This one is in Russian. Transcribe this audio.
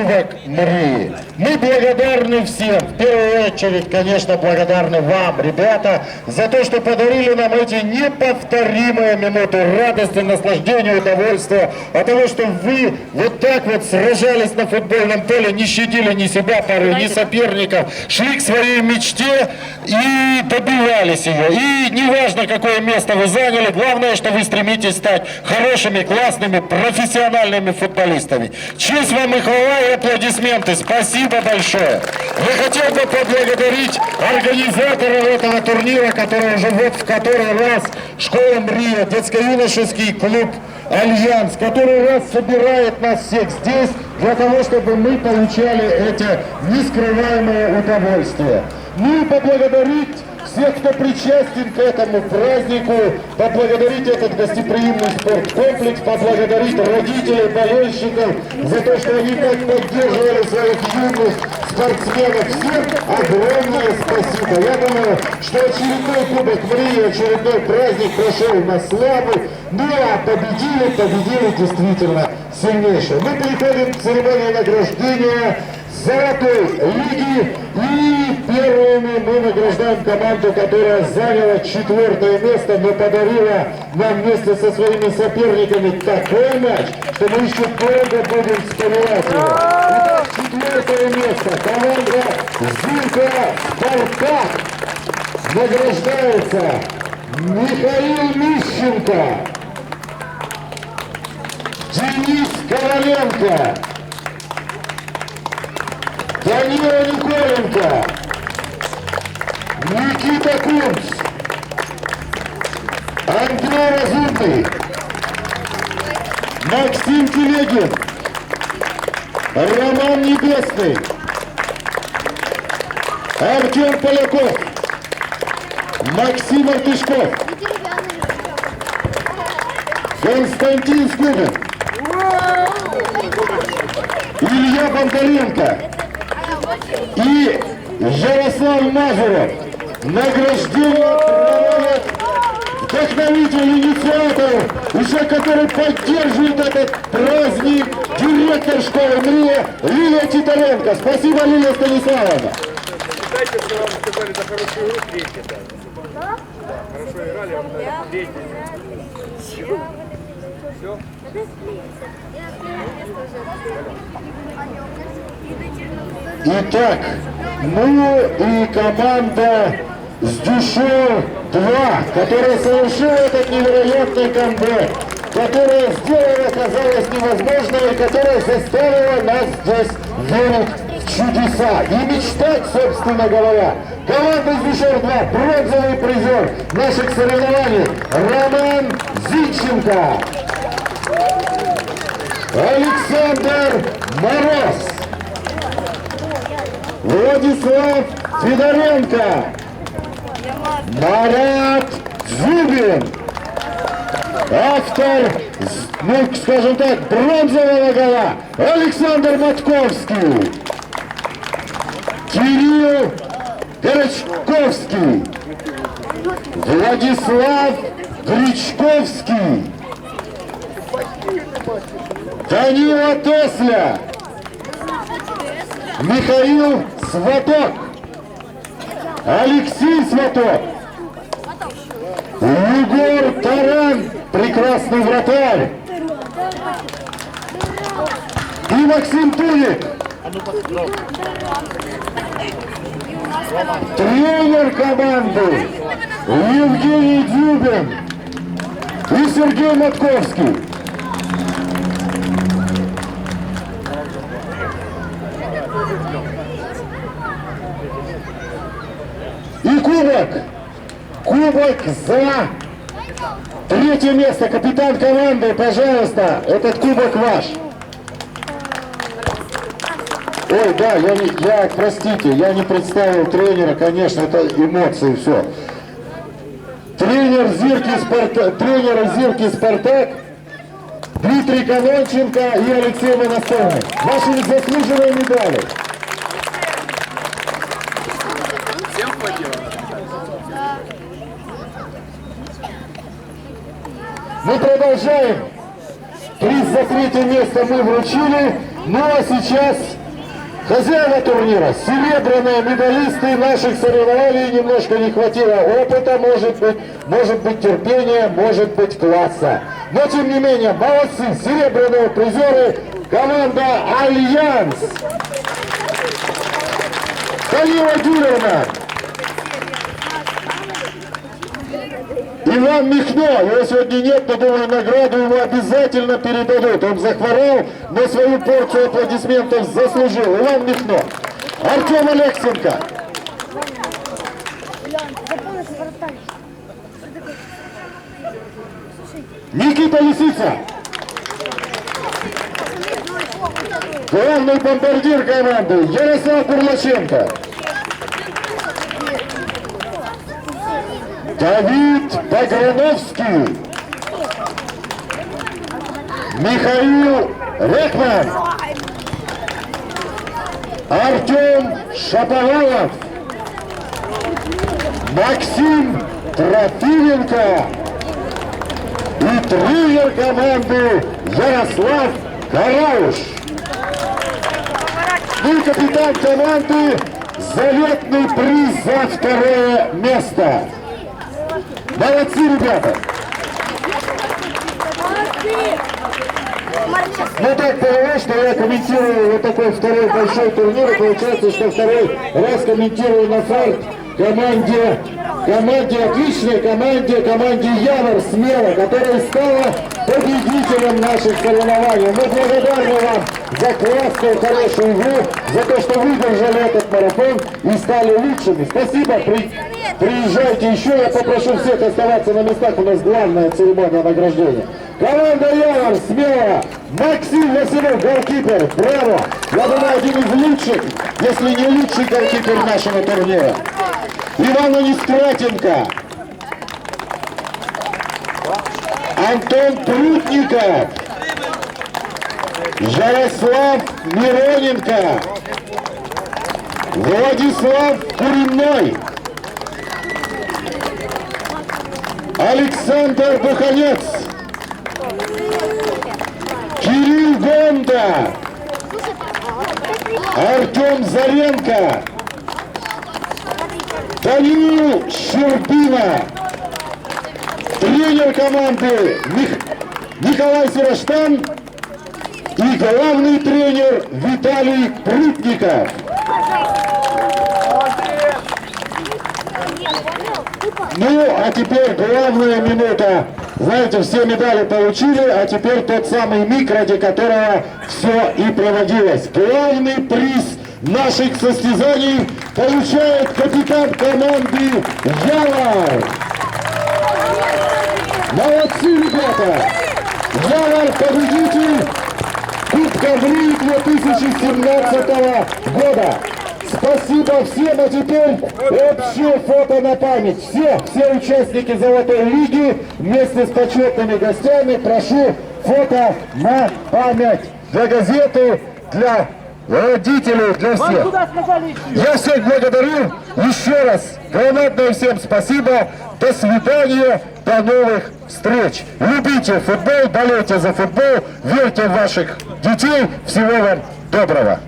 Кубок Мрии. Мы благодарны всем, в первую очередь, конечно, благодарны вам, ребята, за то, что подарили нам эти неповторимые минуты радости, наслаждения, удовольствия, от того, что вы вот так вот сражались на футбольном поле, не щадили ни себя порой, ни соперников, шли к своей мечте и добивались ее. И неважно, какое место вы заняли, главное, что вы стремитесь стать хорошими, классными, профессиональными футболистами. Честь вам и хвала и аплодисменты. Спасибо большое. Я хотел бы поблагодарить организаторов этого турнира, который уже в который раз школа Мрия, детско-юношеский клуб Альянс, который раз собирает нас всех здесь для того, чтобы мы получали эти нескрываемые удовольствия. Ну и поблагодарить всех, кто причастен к этому празднику, поблагодарить этот гостеприимный спорткомплекс, поблагодарить родителей, болельщиков за то, что они так поддерживали своих юных спортсменов. Всем огромное спасибо. Я думаю, что очередной Кубок Мрии, очередной праздник прошел на славу. Ну а победили, победили действительно сильнейшие. Мы переходим к церемонии награждения Золотой лиги. И первыми мы награждаем команду, которая заняла четвертое место, но подарила нам вместе со своими соперниками такой матч, что мы еще долго будем вспоминать его. Итак, четвертое место. Команда Зинка Спартак награждается Михаил Мищенко, Денис Коваленко, Данила Николенко, Никита Кунц, Андрей Разумный, Максим Телегин, Роман Небесный, Артем Поляков, Максим Артышков, Константин Скубин, Илья Бондаренко, и Ярослав Мазуров. Награждение проводит вдохновитель, инициатор, уже который поддерживает этот праздник, директор школы Мрия Лилия Титаренко. Спасибо, Лилия Станиславовна. Считайте, что вам сказали за хорошую игру третье даже. Да? Хорошо играли, вам дали третье. Все? Итак, ну и команда с Дюшо 2, которая совершила этот невероятный камбэк, которая сделала, казалось, невозможное, и которая заставила нас здесь верить в чудеса и мечтать, собственно говоря. Команда Дюшор 2, бронзовый призер наших соревнований, Роман Зинченко, Александр Мороз. Владислав Федоренко, Марат Зубин, автор, ну, скажем так, бронзового гола Александр Матковский, Кирилл Горочковский, Владислав Гречковский, Данила Тесля, Михаил Сваток, Алексей Сваток, Егор Таран, прекрасный вратарь, и Максим Туник, тренер команды Евгений Дюбин и Сергей Матковский. И кубок. Кубок за третье место. Капитан команды, пожалуйста, этот кубок ваш. Ой, да, я, не, я, простите, я не представил тренера, конечно, это эмоции, все. Тренер Зирки Спартак, тренер Зирки Спартак, Дмитрий Колонченко и Алексей Монастырный. Ваши заслуженные медали. Мы продолжаем. Приз за третье место мы вручили. Ну а сейчас хозяева турнира, серебряные медалисты наших соревнований, немножко не хватило опыта, может быть, может быть терпения, может быть класса. Но тем не менее, молодцы, серебряные призеры, команда Альянс. Калила Юрьевна, Иван Михно, его сегодня нет, но думаю, награду ему обязательно передадут. Он захворал, но свою порцию аплодисментов заслужил. Иван Михно. Артем Алексенко. Никита Лисица. Главный бомбардир команды Ярослав Бурлаченко. Давид Баграновский. Михаил Рекман. Артем Шаповалов. Максим Трофименко. И тренер команды Ярослав Карауш. Ну и капитан команды заветный приз за второе место. Молодцы, ребята! Ну так повелось, что я комментирую вот такой второй большой турнир. Получается, что второй раз комментирую на фарт команде, команде отличной команде, команде Явор Смело, которая стала победителем наших соревнований. Мы благодарны вам за классную, хорошую игру, за то, что выдержали этот марафон и стали лучшими. Спасибо, приезжайте еще. Я попрошу всех оставаться на местах, у нас главная церемония награждения. Команда Явор, смело, Максим Василев, голкипер, браво! Я думаю, один из лучших, если не лучший голкипер нашего турнира. Иван Нестратенко, Антон Прутников, Ярослав Мироненко, Владислав Куриной, Александр Буханец, Кирилл Гонда, Артем Заренко, Даниил Щербина, тренер команды Мих- Николай Сираштан и главный тренер Виталий Прутников. Ну, а теперь главная минута. Знаете, все медали получили, а теперь тот самый миг, ради которого все и проводилось. Главный приз наших состязаний получает капитан команды Явор. Молодцы, ребята! Явор победитель Кубка Ври 2017 года. Спасибо всем, а теперь общее фото на память. Все, все участники Золотой Лиги вместе с почетными гостями прошу фото на память. Для газеты, для родителей, для всех. Я всех благодарю. Еще раз громадное всем спасибо. До свидания. До новых встреч. Любите футбол, болейте за футбол, верьте в ваших детей. Всего вам доброго.